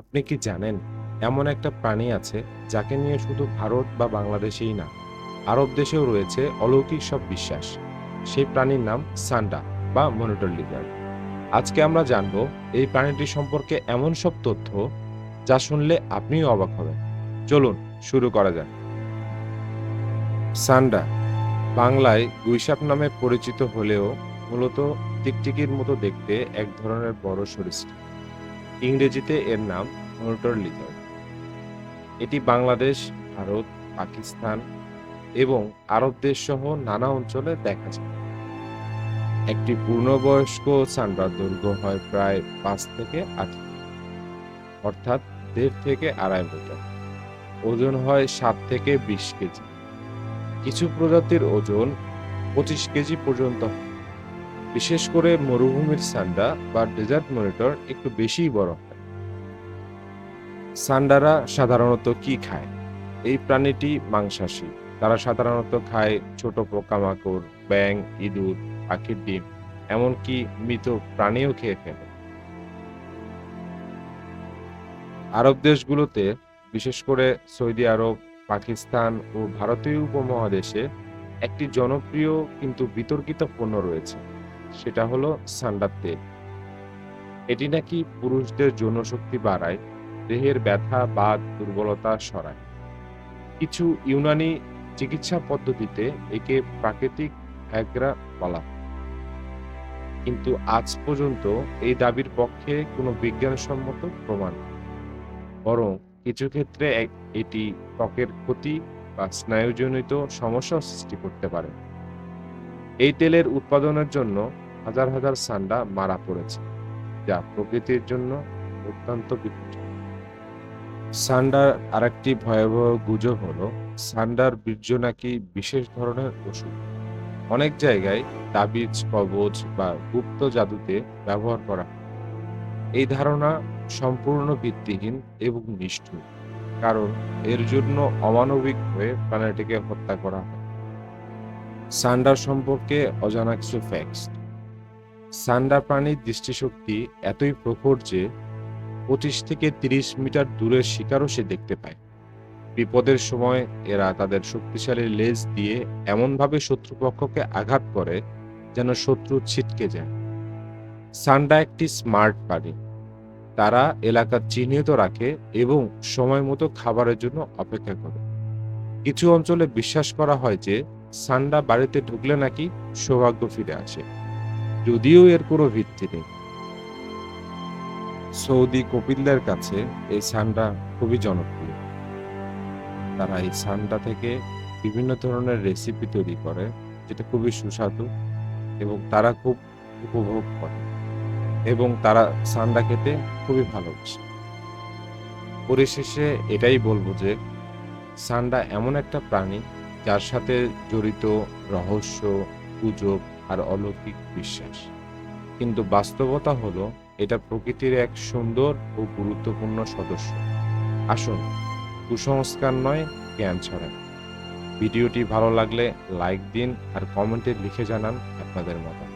আপনি কি জানেন, এমন একটা প্রাণী আছে যাকে নিয়ে শুধু ভারত বা বাংলাদেশেই না, আরব দেশেও রয়েছে অলৌকিক সব বিশ্বাস। সেই প্রাণীর নাম সান্ডা বা মনিটর লিজার্ড আজকে আমরা জানব এই প্রাণীটি সম্পর্কে এমন সব তথ্য যা শুনলে আপনিও অবাক হবেন। চলুন, শুরু করা যাক। সান্ডা বাংলায় গুইসাপ নামে পরিচিত হলেও মূলত টিকটিকির মতো দেখতে এক ধরনের বড় সরীসৃপ। ইংরেজিতে এর নাম মনিটর লিজার্ড এটি বাংলাদেশ, ভারত, পাকিস্তান এবং আরব দেশ সহ নানা অঞ্চলে দেখা যায়। একটি পূর্ণবয়স্ক সান্ডার দৈর্ঘ্য হয় প্রায় পাঁচ থেকে আট অর্থাৎ দেড় থেকে আড়াই মিটার। ওজন হয় সাত থেকে বিশ কেজি। কিছু প্রজাতির ওজন পঁচিশ কেজি পর্যন্ত হয়। বিশেষ করে মরুভূমির সান্ডা বা ডেজার্ট মনিটর একটু বেশিই বড় হয় সান্ডারা সাধারণত কি খায়? এই প্রাণীটি মাংসাশী। তারা সাধারণত খায় ছোট পোকামাকড় ব্যাং ইঁদুর, পাখির ডিম, এমনকি মৃত প্রাণীও খেয়ে ফেলে। আরব দেশগুলোতে, বিশেষ করে সৌদি আরব, পাকিস্তান ও ভারতীয় উপমহাদেশে একটি জনপ্রিয় কিন্তু বিতর্কিত পণ্য রয়েছে। সেটা হলো সান্ডার তেল। এটি নাকি পুরুষদের যৌনশক্তি বাড়ায়, দেহের ব্যথা বা দুর্বলতা সরায়। কিছু ইউনানি চিকিৎসা পদ্ধতিতে একে প্রাকৃতিক ভ্যাগ্রা বলা কিন্তু আজ পর্যন্ত এই দাবির পক্ষে কোনো বিজ্ঞানসম্মত প্রমাণ বরং কিছু ক্ষেত্রে এটি ত্বকের ক্ষতি বা স্নায়ুজনিত সমস্যা সৃষ্টি করতে পারে। এই তেলের উৎপাদনের জন্য হাজার হাজার সান্ডা মারা পড়েছে, যা প্রকৃতির জন্য অত্যন্ত বিপজ্জনক সান্ডার আরেকটি ভয়াবহ গুজব হলো, সান্ডার বীর্য নাকি বিশেষ ধরনের ওষুধ? অনেক জায়গায় তাবিজ কবচ বা গুপ্ত জাদুতে ব্যবহার করা এই ধারণা সম্পূর্ণ ভিত্তিহীন এবং নিষ্ঠুর, কারণ এর জন্য অমানবিক হয়ে প্রাণীটিকে হত্যা করা হয়। সান্ডার সম্পর্কে অজানা কিছু ফ্যাক্টস সান্ডা প্রাণীর দৃষ্টিশক্তি এতই প্রখর যে পঁচিশ থেকে তিরিশ মিটার দূরের শিকারও সে দেখতে পায়। বিপদের সময় এরা তাদের শক্তিশালী লেজ দিয়ে এমনভাবে শত্রুপক্ষকে আঘাত করে যেন শত্রু ছিটকে যায়। সান্ডা একটি স্মার্ট প্রাণী। তারা এলাকা চিহ্নিত রাখে এবং সময় মতো খাবারের জন্য অপেক্ষা করে। কিছু অঞ্চলে বিশ্বাস করা হয় যে সান্ডা বাড়িতে ঢুকলে নাকি সৌভাগ্য ফিরে আসে। যদিও এর কোনো ভিত্তি নেই। সৌদি কপিলদের কাছে এই সান্ডা খুবই জনপ্রিয়। তারা এই সান্ডা থেকে বিভিন্ন ধরনের রেসিপি তৈরি করে, যেটা খুবই সুস্বাদু এবং তারা খুব উপভোগ করে এবং তারা সান্ডা খেতে খুবই ভালোবাসে। পরিশেষে এটাই বলব যে সান্ডা এমন একটা প্রাণী যার সাথে জড়িত রহস্য গুজব আর অলৌকিক বিশ্বাস। কিন্তু বাস্তবতা হলো, এটা প্রকৃতির এক সুন্দর ও গুরুত্বপূর্ণ সদস্য। আসুন, কুসংস্কার নয়, জ্ঞান ছড়ান। ভিডিওটি ভালো লাগলে লাইক দিন আর কমেন্টে লিখে জানান আপনাদের মতামত।